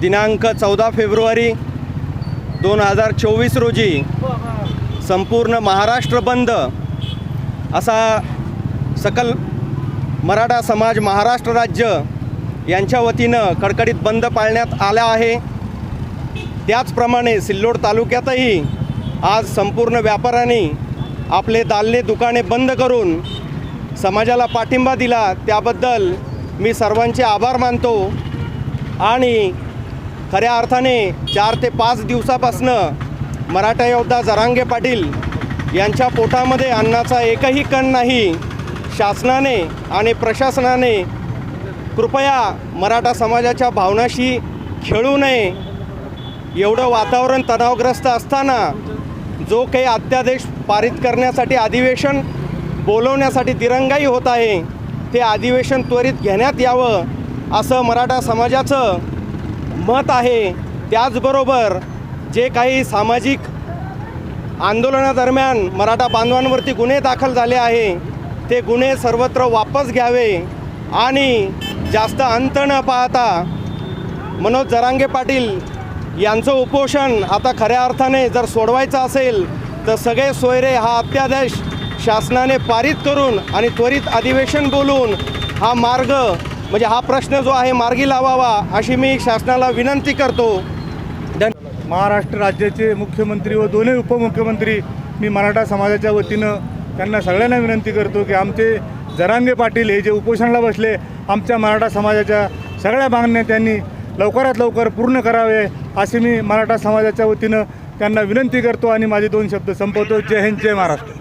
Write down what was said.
दिनांक चौदा फेब्रुवारी दोन हजार चोवीस रोजी संपूर्ण महाराष्ट्र बंद असा सकल मराठा समाज महाराष्ट्र राज्य यांच्या वतीनं कडकडीत बंद पाळण्यात आला आहे. त्याचप्रमाणे सिल्लोड तालुक्यातही आज संपूर्ण व्यापाऱ्यांनी आपले दालने दुकाने बंद करून समाजाला पाठिंबा दिला. त्याबद्दल मी सर्वांचे आभार मानतो आणि खऱ्या अर्थाने चार ते पाच दिवसापासनं मराठा योद्धा जरांगे पाटील यांच्या पोटामध्ये अन्नाचा एकही कण नाही शासनाने आणि प्रशासनाने कृपया मराठा समाजाच्या भावनाशी खेळू नये. एवढं वातावरण तणावग्रस्त असताना जो काही अत्यादेश पारित करण्यासाठी अधिवेशन बोलवण्यासाठी दिरंगाई होत आहे ते अधिवेशन त्वरित घेण्यात यावं असं मराठा समाजाचं मत आहे. त्याचबरोबर जे काही सामाजिक आंदोलनादरम्यान मराठा बांधवांवरती गुन्हे दाखल झाले आहे ते गुन्हे सर्वत्र वापस घ्यावे आणि जास्त अंत न पाहता मनोज जरांगे पाटील यांचं उपोषण आता खऱ्या अर्थाने जर सोडवायचं असेल तर सगळे सोयरे हा अत्यादेश शासनाने पारित करून आणि त्वरित अधिवेशन बोलून हा मार्ग म्हणजे हा प्रश्न जो आहे मार्गी लावावा अशी मी शासनाला विनंती करतो. धन महाराष्ट्र राज्याचे मुख्यमंत्री व दोन्ही उपमुख्यमंत्री मी मराठा समाजाच्या वतीनं त्यांना सगळ्यांना विनंती करतो की आमचे जरांगे पाटील हे जे उपोषणाला बसले आमच्या मराठा समाजाच्या सगळ्या मागण्या त्यांनी लवकरात लवकर पूर्ण करावे असे मी मराठा समाजाच्या वतीनं त्यांना विनंती करतो आणि माझे दोन शब्द संपवतो. जय हिंद जय महाराष्ट्र.